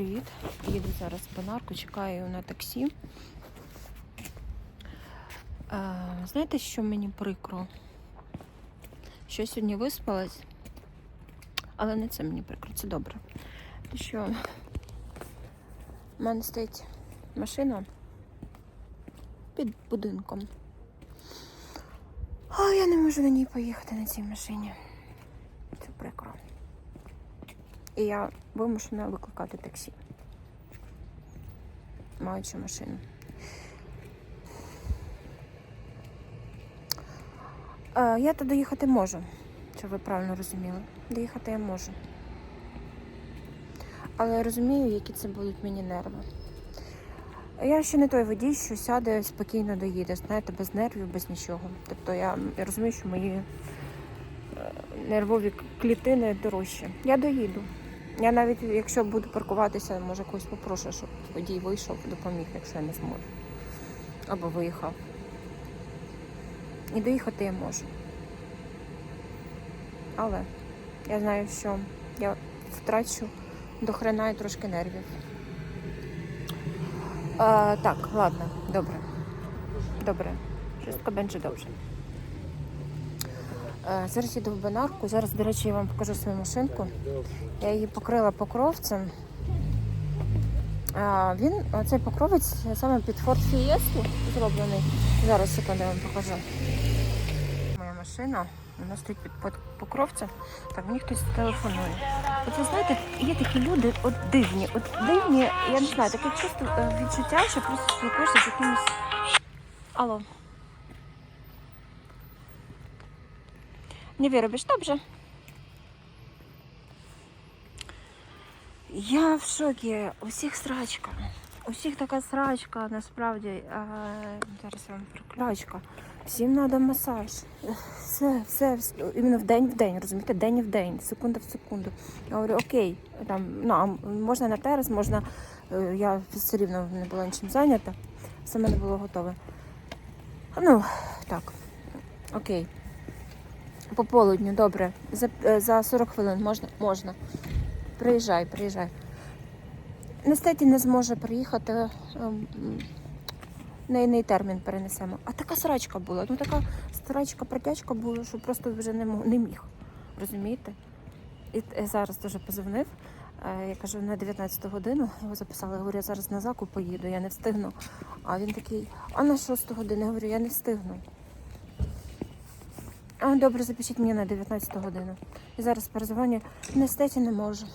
привіт! Їду зараз в Бонарку, чекаю на таксі. Знаєте, що мені прикро? Що сьогодні виспалась, але не це мені прикро, це добре. Те, що в мене стоїть машина під будинком. А я не можу на ній поїхати на цій машині. Це прикро. І я вимушена викликати таксі. Маючи машину. Е, я то доїхати можу, щоб ви правильно розуміли. Доїхати я можу. Але я розумію, які це будуть мені нерви. Я ще не той водій, що сяде спокійно доїде, знаєте, без нервів, без нічого. Тобто я, я розумію, що мої е, нервові клітини дорожчі. Я доїду. Я навіть, якщо буду паркуватися, може когось попрошу, щоб водій вийшов, допоміг, якщо я не зможу. Або виїхав. І доїхати я можу. Але я знаю, що я втрачу до хрена і трошки нервів. А, так, ладно, добре. Добре. Wszystko będzie dobrze. Е, Зараз їду в Бенарку. Зараз, до речі, я вам покажу свою машинку. Я її покрила покровцем. Він, цей покровець саме під Ford Fiesta зроблений. Зараз секунду я вам покажу. Моя машина, вона стоїть під покровцем. Так, мені хтось телефонує. От ви знаєте, є такі люди, от дивні, от дивні, я не знаю, таке чувство е, відчуття, що просто спілкуєшся з якимось. Алло. Nie robisz dobrze. Я в шокі. У всіх срачка. У всіх така срачка, насправді. А, зараз вам приклячка. Всім треба масаж. Все, все, все. Іменно в день в день, розумієте, день в день, секунда в секунду. Я говорю, окей, там, ну, можна на терас, можна. е, Я все рівно не була нічим зайнята, все в мене було готове. Ну, так, окей. По полудню, добре. За, е, за 40 хвилин можна? Можна. Приїжджай, приїжджай. Нестеті не зможе приїхати. ем, Нейний термін перенесемо. А така срачка була. Ну така срачка, протячка була, що просто вже не, мо- не міг. Розумієте? І зараз дуже позвонив. Е, Я кажу, на 19 годину його записала. Я говорю, я зараз на закуп поїду, я не встигну. А він такий, а на 6 годину? Я говорю, я не встигну. Добре, запишіть мені на 19 годину. І зараз перезвоню. Не стеті не можу.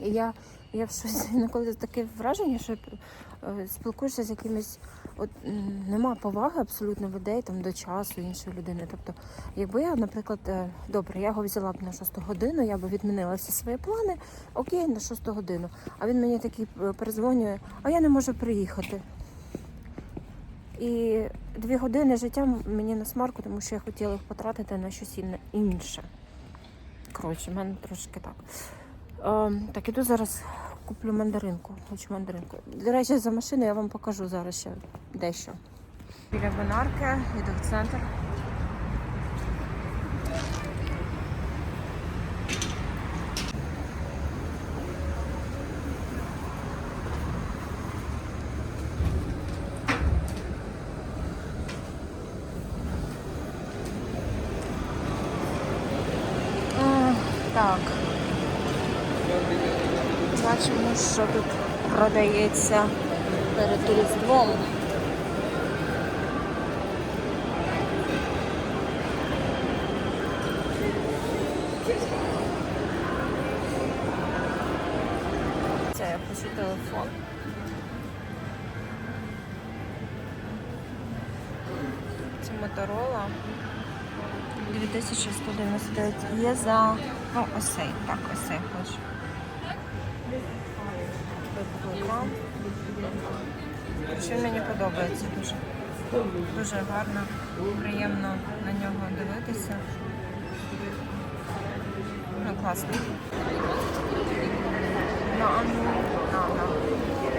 І я, я в щось інколи таке враження, що е, спілкуєшся з якимось. От нема поваги абсолютно людей там до часу іншої людини. Тобто, якби я, наприклад, е, добре, я його взяла б на 6 годину, я б відмінила всі свої плани, окей, на 6 годину. А він мені такий е, перезвонює, а я не можу приїхати. І дві години життя мені на смарку, тому що я хотіла їх потратити на щось інше. Коротше, в мене трошки так. Е, так, іду зараз куплю мандаринку. Хочу мандаринку. До речі, за машину я вам покажу зараз ще дещо. Біля бинарки, іду в центр. Е, Так. Бачимо, що тут продається перед Різдвом. Це я хочу телефон. Це Моторола. 2199 є за ну, ось цей, так, ось цей хочу. Викликав. Що мені подобається дуже. Дуже гарно, приємно на нього дивитися. Ну, класно. Ну, ну, на, на.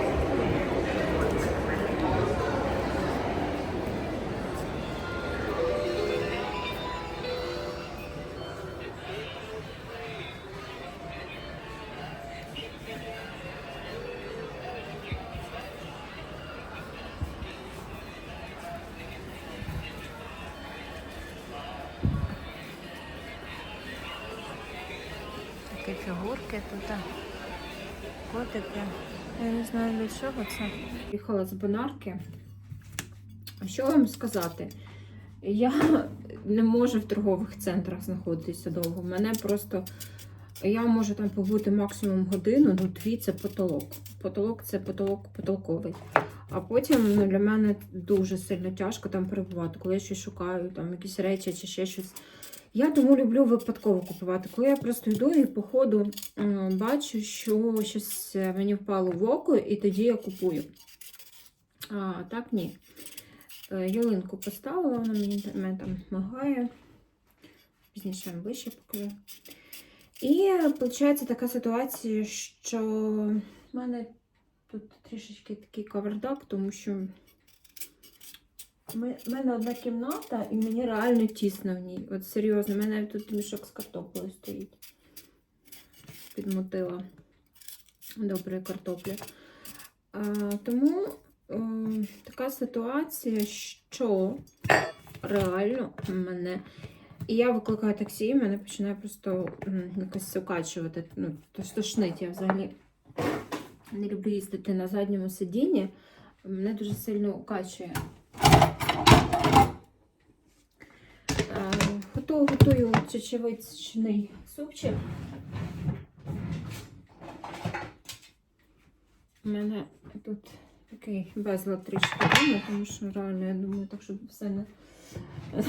Котики тут. Котики. Я не знаю для чого це. Їхала з Бонарки. Що вам сказати? Я не можу в торгових центрах знаходитися довго. Мене просто. Я можу там побути максимум годину, ну дві це потолок. Потолок це потолок потолковий. А потім ну, для мене дуже сильно тяжко там перебувати, коли я щось шукаю, там якісь речі чи ще щось. Я тому люблю випадково купувати. Коли я просто йду і по ходу е, бачу, що щось е, мені впало в око, і тоді я купую. А так ні. Е, Ялинку поставила, вона мені там- мигає. Пізніше ближче покажу. І виходить така ситуація, що в мене тут трішечки такий кавердак, тому що в мене одна кімната, і мені реально тісно в ній. От серйозно, в мене навіть тут мішок з картоплею стоїть. Підмотила добре картоплю. А, тому е, така ситуація, що реально мене. І я викликаю таксі, і мене починає просто якось укачувати. Ну, то стошнить. Я взагалі не люблю їздити на задньому сидінні. Мене дуже сильно укачує. Е, Готую, готую чечевичний супчик. У мене тут такий безлад трішки вдома, тому що реально, я думаю, так, щоб все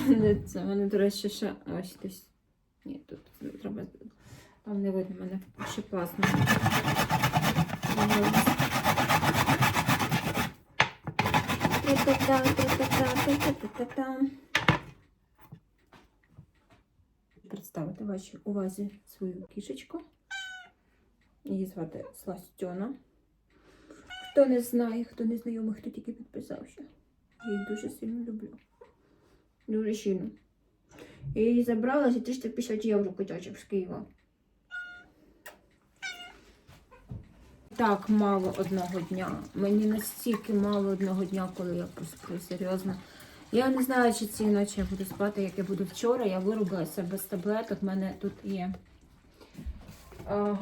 не, це. У мене, до речі, ще ось десь. Ні, тут треба. Там не видно мене ще класно. Представити вашій увазі свою кішечку. Її звати Сластьона. Хто не знає, хто не знайомий, хто тільки підписався. Я її дуже сильно люблю. Дуже сильно. Я її забрала за 350 євро котячок з Києва. Так мало одного дня. Мені настільки мало одного дня, коли я посплю, серйозно. Я не знаю, чи цієї ночі я буду спати, як я буду вчора. Я вирубилася без таблеток. У мене тут є. А...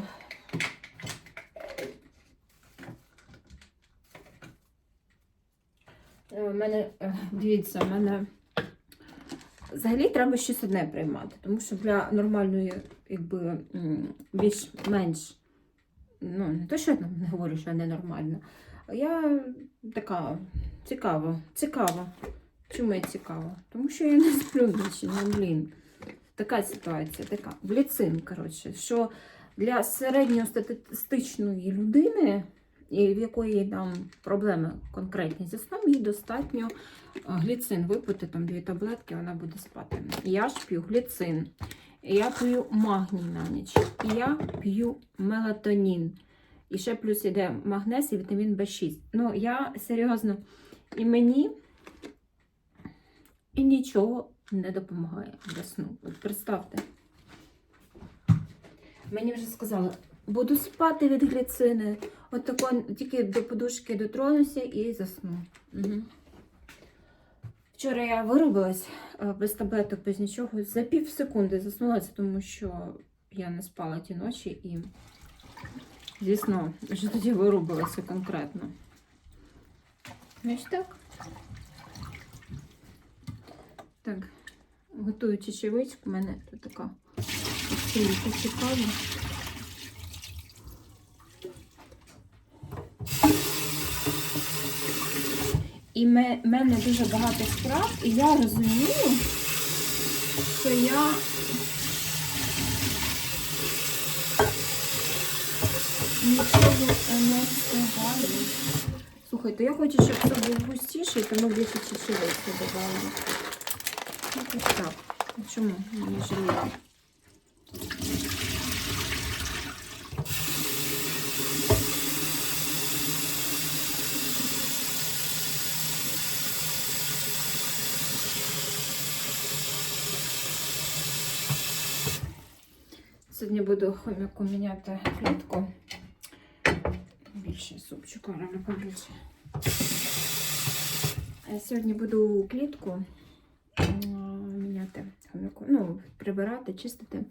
У мене, е, дивіться, у мене взагалі треба щось одне приймати, тому що для нормальної, якби більш-менш, ну, не то, що я не говорю, що я ненормальна, я така цікава, цікава. Чому я цікава? Тому що я не сплю вночі, ну блін. Така ситуація, така. Бліцин, коротше, що для середньостатистичної людини, в якої там проблеми конкретні зі сном, їй достатньо е, гліцин випити, там дві таблетки, вона буде спати. Я ж п'ю гліцин, я п'ю магній на ніч, і я п'ю мелатонін. І ще плюс іде магнез і вітамін В6. Ну, я серйозно, і мені і нічого не допомагає для сну. От представте. Мені вже сказали, буду спати від гліцини. От тако тільки до подушки дотронуся і засну. Угу. Вчора я вирубилась е, без таблеток, без нічого. За пів секунди заснула, це тому що я не спала ті ночі і, звісно, вже тоді вирубилася конкретно. Ось так. Так, готую чечевичку. У мене тут така цікава. І в мене дуже багато справ, і я розумію, що я нічого не встигаю. Слухайте, я хочу, щоб це був густіший, тому більше чечевиці додала. Ось так. Чому не жалію? Сьогодні буду хомяку міняти клітку. Більше супчику, реально побільше. Сьогодні буду клітку е, міняти хомяку, ну, прибирати, чистити.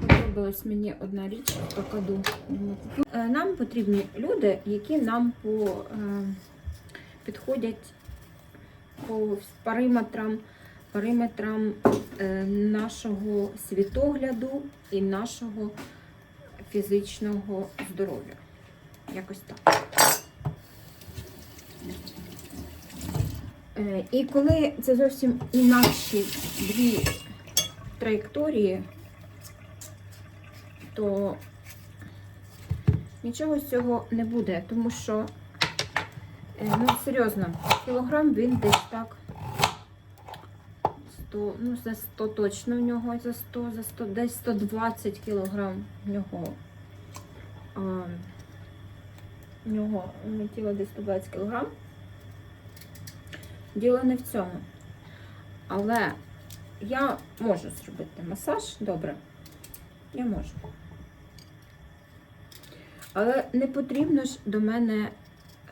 Понадобилась мені одна річ в Какаду. Е, Нам потрібні люди, які нам по, е, підходять по париметрам, париметрам е, нашого світогляду і нашого фізичного здоров'я. Якось так. Е, І коли це зовсім інакші дві траєкторії, то нічого з цього не буде, тому що, е, ну, серйозно, кілограм він десь так. 100, ну, за 100 точно в нього, за 100, за 100, десь 120 кілограм в нього. А, в нього тіло десь 120 кілограм. Діло не в цьому. Але я можу зробити масаж, добре. Я можу. Але не потрібно ж до мене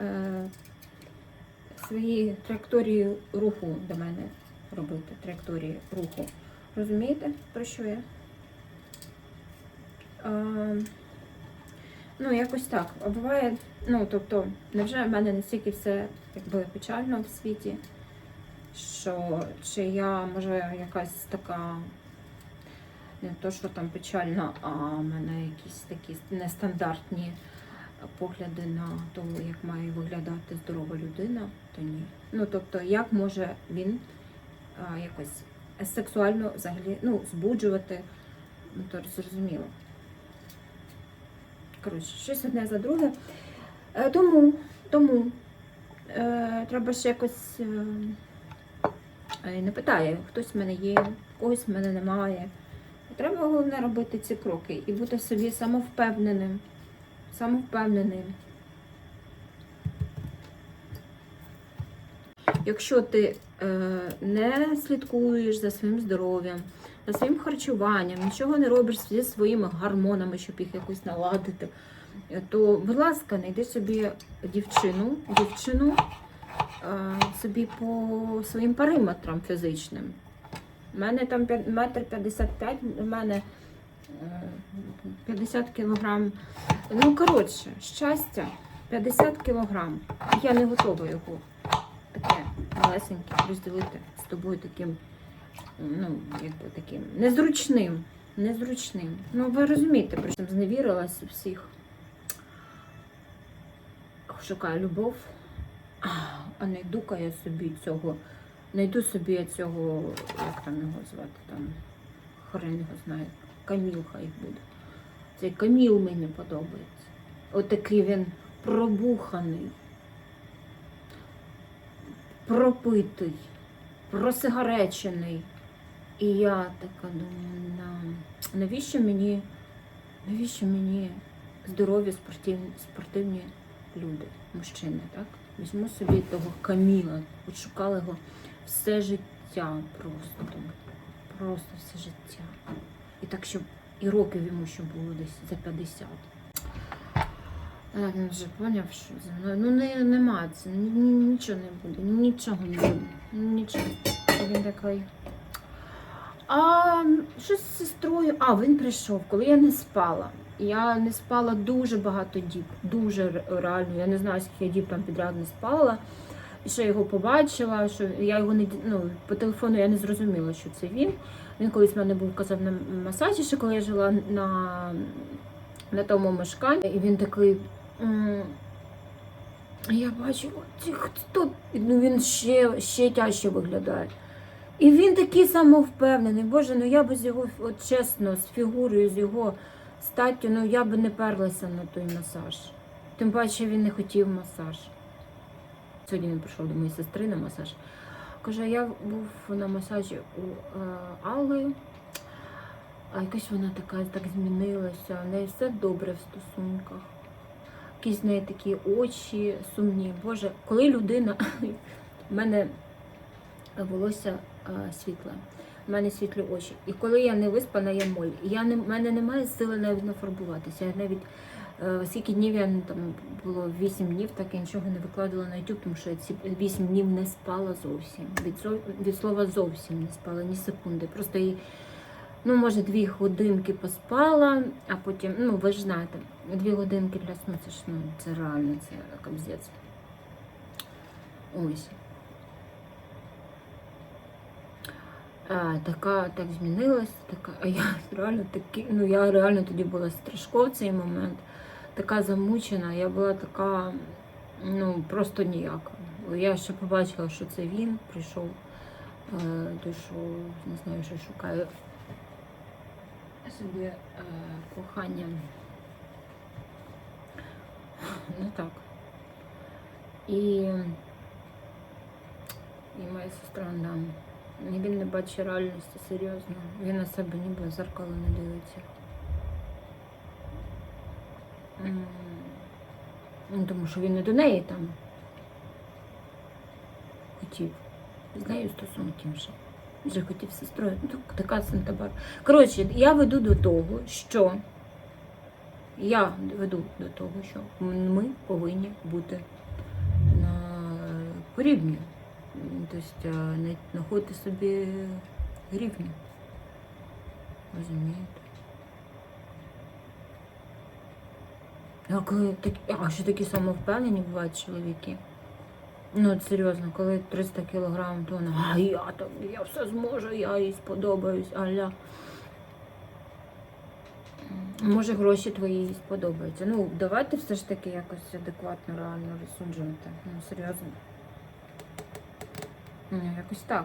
е, свої траєкторії руху до мене робити, траєкторії руху. Розумієте, про що я? Е, ну, якось так. А буває, ну, тобто, невже в мене настільки все якби печально в світі, що чи я, може, якась така не то, що там печально, а в мене якісь такі нестандартні погляди на те, як має виглядати здорова людина, то ні. Ну, тобто, як може він а, якось сексуально взагалі ну, збуджувати, ну, то зрозуміло. Коротше, щось одне за друге. Е, тому, тому е, треба ще якось. Е, е, не питає, хтось в мене є, когось в мене немає. Треба головне робити ці кроки і бути собі самовпевненим. Самовпевненим. Якщо ти е, не слідкуєш за своїм здоров'ям, за своїм харчуванням, нічого не робиш зі своїми гормонами, щоб їх якось наладити, е, то, будь ласка, знайди собі дівчину, дівчину е, собі по своїм параметрам фізичним. У мене там п'ят- метр 55, у мене е, 50 кілограм. Ну, коротше, щастя, 50 кілограм. Я не готова його таке малесеньке розділити з тобою таким, ну, якби таким незручним. Незручним. Ну, ви розумієте, при чому зневірилась всіх. Шукаю любов, а не йду-ка я собі цього. Найду собі я цього, як там його звати, там, хрен його знає, Каміл хай буде. Цей Каміл мені подобається. Отакий він пробуханий, пропитий, просигаречений. І я така думаю, навіщо мені, навіщо мені здорові спортивні, спортивні люди, мужчини, так? Візьму собі того Каміла, от шукала його все життя просто. Просто все життя. І так, щоб і років йому ще було десь за 50. Так, він вже поняв, що зі мною. Ну не, нема це, ні- ні- нічого не буде, нічого не буде. Нічого. Він такий. А щось з сестрою. А, він прийшов, коли я не спала. Я не спала дуже багато діб. Дуже реально. Я не знаю, скільки я діб там підряд не спала. І що я його побачила, що я його не ну, по телефону я не зрозуміла, що це він. Він колись в мене був казав на масажі, ще коли я жила на, на тому мешканні, і він такий. Я бачу, хто? Ну він ще, ще тяжче виглядає. І він такий самовпевнений. Боже, ну я би з його, от чесно, з фігурою, з його статтю, ну я би не перлася на той масаж. Тим паче він не хотів масаж. Сьогодні він прийшов до моєї сестри на масаж. Каже, я був на масажі у е, Алли, а якась вона така так змінилася, в неї все добре в стосунках. Якісь в неї такі очі сумні. Боже, коли людина. в мене волосся світле, в мене світлі очі. І коли я не виспана, я моль. Я не, в мене немає сили навіть нафарбуватися. Я навіть е, скільки днів я ну, там було 8 днів, так я нічого не викладала на YouTube, тому що я ці 8 днів не спала зовсім. Від, від слова зовсім не спала ні секунди. Просто і, Ну, може, дві годинки поспала, а потім, ну, ви ж знаєте, дві годинки для сну, це ж ну, це реально, це кобзець. Ось. А, така так змінилась, така, а я реально такі, ну я реально тоді була страшко в цей момент, така замучена, я була така, ну, просто ніяка. Я ще побачила, що це він прийшов, е, що не знаю, що шукає собі е, кохання. Ну так. І, і моя сестра, да. Він не бачить реальності серйозно. Він на себе ніби зеркало не дивиться. Ну, тому що він не до неї там хотів. З нею стосунків вже. Вже хотів сестрою. Ну, так- така сантабар. Коротше, я веду до того, що я веду до того, що ми повинні бути на порівні. Тобто е, знаходити собі рівні. Розумієте? А коли такі, а ще такі самовпевнені бувають чоловіки. Ну, от серйозно, коли 300 кілограм, то вона, а я там, я все зможу, я їй сподобаюсь, аля. Може, гроші твої їй сподобаються. Ну, давайте все ж таки якось адекватно, реально розсуджувати. Ну, серйозно. Ну, якось так.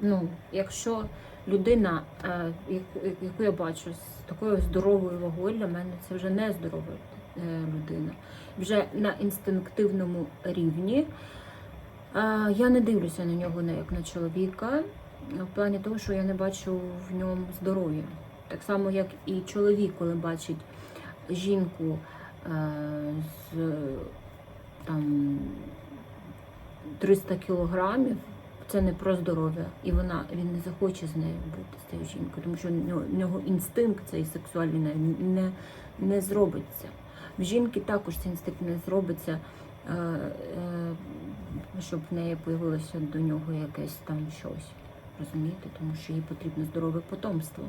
Ну, якщо людина, е, яку, яку я бачу з такою здоровою вагою, для мене це вже не здорова е, людина. Вже на інстинктивному рівні. Е, Я не дивлюся на нього як на чоловіка, в плані того, що я не бачу в ньому здоров'я. Так само, як і чоловік, коли бачить жінку е, з там 300 кілограмів, це не про здоров'я, і вона він не захоче з нею бути з цією жінкою, тому що в нього, інстинкт цей сексуальний не, не зробиться. В жінки також цей інстинкт не зробиться, е, е, щоб в неї появилося до нього якесь там щось. Розумієте, тому що їй потрібно здорове потомство.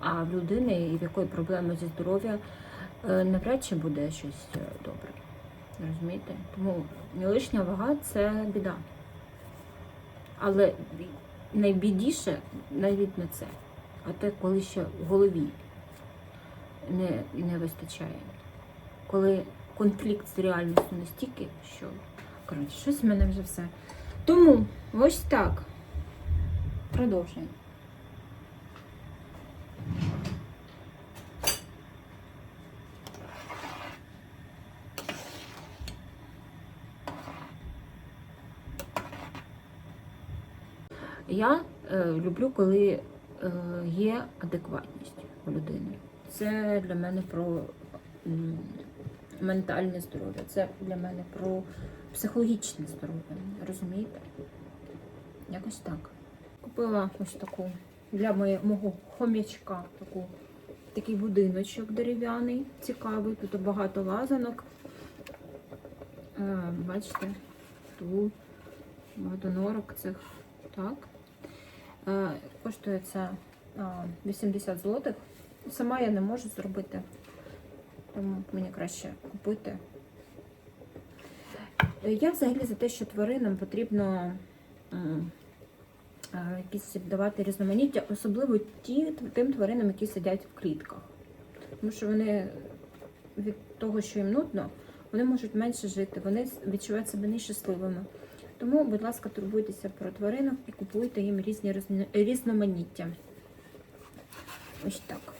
А в людини, в якої проблеми зі здоров'я, е, навряд чи буде щось добре. Розумієте? Тому лишня вага це біда. Але найбідіше навіть не це. А те, коли ще в голові не, не вистачає. Коли конфлікт з реальністю настільки, що коротше, щось в мене вже все. Тому ось так. Продовжуємо. Я е, люблю, коли е, є адекватність у людини. Це для мене про ментальне здоров'я, це для мене про психологічне здоров'я. Розумієте? Якось так. Купила ось таку для мого хомячка таку, такий будиночок дерев'яний, цікавий. Тут багато лазанок. Е, бачите, тут багато норок цих. Так. Е, Коштує це а, 80 злотих. Сама я не можу зробити, тому мені краще купити. Е, Я взагалі за те, що тваринам потрібно е, якісь давати різноманіття, особливо ті, тим тваринам, які сидять в клітках. Тому що вони від того, що їм нудно, вони можуть менше жити, вони відчувають себе нещасливими. Тому, будь ласка, турбуйтеся про тваринок і купуйте їм різні різноманіття. Ось так.